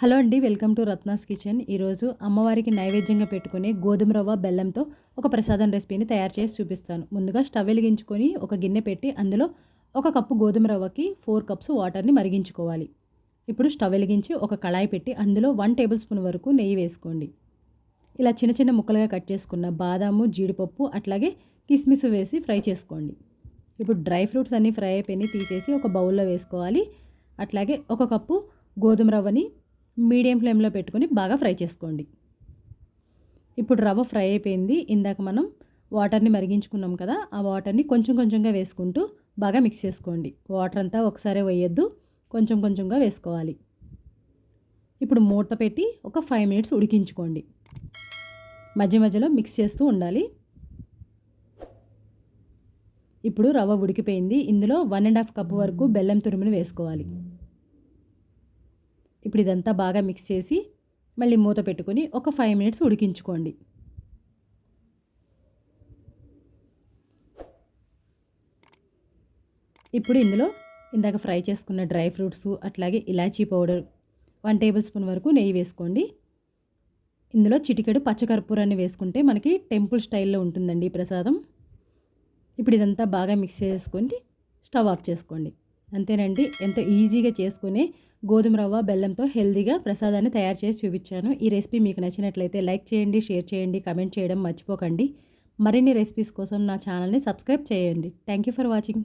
Hello అండి welcome to Ratna's kitchen. ఈరోజు అమ్మవారికి నైవేద్యంగా పెట్టుకునే గోధుమ రవ్వ బెల్లంతో ఒక ప్రసాదం రెసిపీని తయారు చేసి చూపిస్తాను. ముందుగా స్టవ్ వెలిగించుకొని ఒక గిన్నె పెట్టి అందులో ఒక కప్పు గోధుమ రవ్వకి ఫోర్ కప్స్ వాటర్ని మరిగించుకోవాలి. ఇప్పుడు స్టవ్ వెలిగించి ఒక కళాయి పెట్టి అందులో వన్ టేబుల్ స్పూన్ వరకు నెయ్యి వేసుకోండి. ఇలా చిన్న చిన్న ముక్కలుగా కట్ చేసుకున్న బాదాము జీడిపప్పు అట్లాగే కిస్మిస్ వేసి ఫ్రై చేసుకోండి. ఇప్పుడు డ్రై ఫ్రూట్స్ అన్నీ ఫ్రై అయిపోయి తీసేసి ఒక బౌల్లో వేసుకోవాలి. అట్లాగే ఒక కప్పు గోధుమ రవ్వని మీడియం ఫ్లేమ్లో పెట్టుకొని బాగా ఫ్రై చేసుకోండి. ఇప్పుడు రవ్వ ఫ్రై అయిపోయింది. ఇందాక మనం వాటర్ని మరిగించుకున్నాం కదా ఆ వాటర్ని కొంచెం కొంచెంగా వేసుకుంటూ బాగా మిక్స్ చేసుకోండి. వాటర్ అంతా ఒకసారి వేయొద్దు కొంచెం కొంచెంగా వేసుకోవాలి. ఇప్పుడు మూత పెట్టి ఒక ఫైవ్ మినిట్స్ ఉడికించుకోండి. మధ్య మధ్యలో మిక్స్ చేస్తూ ఉండాలి. ఇప్పుడు రవ్వ ఉడికిపోయింది. ఇందులో వన్ అండ్ హాఫ్ కప్ వరకు బెల్లం తురుమును వేసుకోవాలి. ఇప్పుడు ఇదంతా బాగా మిక్స్ చేసి మళ్ళీ మూత పెట్టుకొని ఒక ఫైవ్ మినిట్స్ ఉడికించుకోండి. ఇప్పుడు ఇందులో ఇందాక ఫ్రై చేసుకున్న డ్రై ఫ్రూట్స్ అట్లాగే ఇలాచీ పౌడర్ వన్ టేబుల్ స్పూన్ వరకు నెయ్యి వేసుకోండి. ఇందులో చిటికెడు పచ్చకర్పూరాన్ని వేసుకుంటే మనకి టెంపుల్ స్టైల్లో ఉంటుందండి ప్రసాదం. ఇప్పుడు ఇదంతా బాగా మిక్స్ చేసుకొని స్టవ్ ఆఫ్ చేసుకోండి. అంతేనండి ఎంతో ఈజీగా చేసుకుని గోధుమ రవ్వ బెల్లంతో హెల్దీగా ప్రసాదాన్ని తయారు చేసి చూపించాను. ఈ రెసిపీ మీకు నచ్చినట్లయితే లైక్ చేయండి షేర్ చేయండి కమెంట్ చేయడం మర్చిపోకండి. మరిన్ని రెసిపీస్ కోసం నా ఛానల్ని సబ్స్క్రైబ్ చేయండి. Thank you for watching.